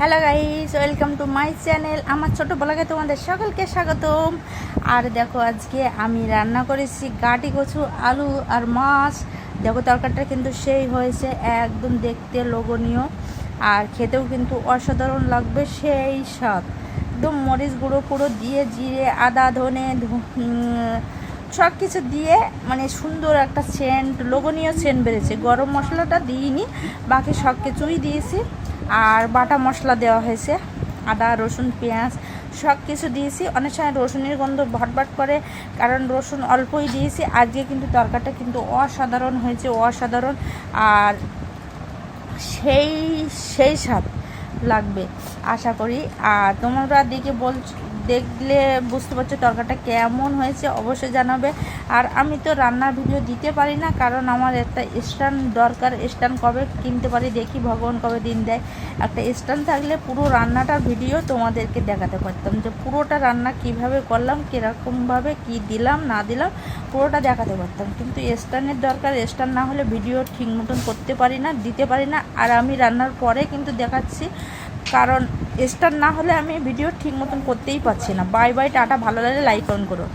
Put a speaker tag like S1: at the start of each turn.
S1: Hello guys welcome to my channel আমার ছোটো বলাকে তোমাদের সকলকে স্বাগতম। আর দেখো, আজকে আমি রান্না করেছি গাটি কচু, আলু আর মাছ। দেখো, তরকারিটা কিন্তু সেই হয়েছে, একদম দেখতে লোভনীয়। আর খেতেও কিন্তু অসাধারণ লাগবে সেই স্বাদ। একদম মরিচ গুঁড়ো পুরো দিয়ে জিরে, আদা, ধনে সব কিছু দিয়ে মানে সুন্দর একটা সেন্ট লোভনীয় সেন্ট বেড়েছে। গরম মশলাটা দিইনি, বাকি সব কিছুই দিয়েছি। আর বাটা মশলা দেওয়া হয়েছে, আদা, রসুন, পেঁয়াজ সব কিছু দিয়েছি। অনেক সময় রসুনের গন্ধ ভটভট করে, কারণ রসুন অল্পই দিয়েছি। আজকে কিন্তু তরকারিটা কিন্তু অসাধারণ হয়েছে, অসাধারণ। আর সেই সেই স্বাদ লাগবে, আশা করি। আর তোমরা দেখে বলছ দেখলে বুঝতে পারছ তরকারিটা কেমন হয়েছে, অবশ্যই জানাবে। আর আমি তো রান্নার ভিডিও দিতে পারি না, কারণ আমার একটা স্ট্যান্ড দরকার, স্ট্যান্ড কবে কিনতে পারি দেখি, ভগবান কবে দিন দেয়। একটা স্ট্যান্ড থাকলে পুরো রান্নাটার ভিডিও তোমাদেরকে দেখাতে পারতাম যে পুরোটা রান্না কীভাবে করলাম, কীরকমভাবে কি দিলাম, না দিলাম, পুরোটা দেখাতে পারতাম। কিন্তু স্ট্যান্ডের দরকার, স্ট্যান্ড না হলে ভিডিও ঠিক মতন করতে পারি না, দিতে পারি না। আর আমি রান্নার পরে কিন্তু দেখাচ্ছি কারণ স্টার না হলে আমি ভিডিও ঠিক মতন করতেই পারছি না। বাই বাই টাটা, ভালো লাগলে লাইক অন করো।